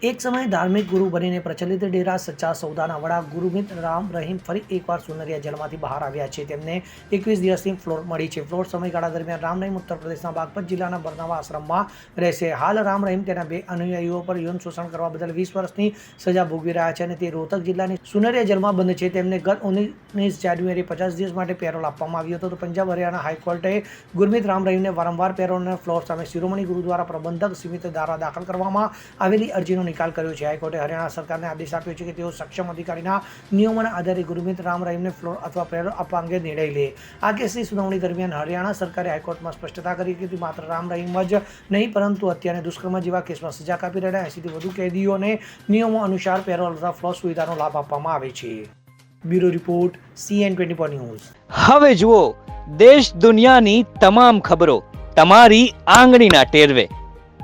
એક સમયે ધાર્મિક ગુરુ બનીને પ્રચલિત ડેરા સચ્ચા સૌદાના વડા ગુરુમિત રામ રહીમ ફરી એકવાર સુનરિયા જેલમાંથી બહાર આવ્યા છે. તેમને એકવીસ દિવસની ફ્લોર મળી છે. ફ્લોર સમયગાળા દરમિયાન રામ રહીમ ઉત્તર પ્રદેશના બાગપત જિલ્લાના બરનાવા આશ્રમમાં રહેશે. હાલ રામ રહીમ તેના બે અનુયાયીઓ પર યૌન શોષણ કરવા બદલ વીસ વર્ષની સજા ભોગવી રહ્યા છે અને તે રોહતક જિલ્લાની સુનરિયા જેલમાં બંધ છે. તેમને ગત ઓગણીસ જાન્યુઆરી પચાસ દિવસ માટે પેરોલ આપવામાં આવ્યો હતો. તો પંજાબ હરિયાણા હાઈકોર્ટે ગુરમિત રામ રહીમને વારંવાર પેરોલ અને ફ્લોર સામે શિરોમણી ગુરુદ્વારા પ્રબંધક સીમિત ધારા દાખલ કરવામાં આવેલી અરજીનો નિકાલ કર્યો છે. હાઈકોર્ટે હરિયાણા સરકારને આદેશ આપ્યો છે કે તેઓ સક્ષમ અધિકારીના નિયમોના આધારે ગુરમીત રામ રહીમને ફ્લોર અથવા પેરોલ આપવા અંગે નિર્ણય લે. આ કેસની સુનાવણી દરમિયાન હરિયાણા સરકારે હાઈકોર્ટમાં સ્પષ્ટતા કરી કે માત્ર રામ રહીમ જ નહીં, પરંતુ અત્યારે દુષ્કર્મ જેવા કેસમાં સજા કાપી રહેલા એસીથી વધુ કેદીઓને નિયમો અનુસાર પેરોલ અથવા ફ્લોર સુવિધાનો લાભ આપવામાં આવે છે. Bureau report CN twenty four news. હવે જુઓ, દેશ દુનિયાની તમામ ખબરો તમારી આંગળીના ટેરવે.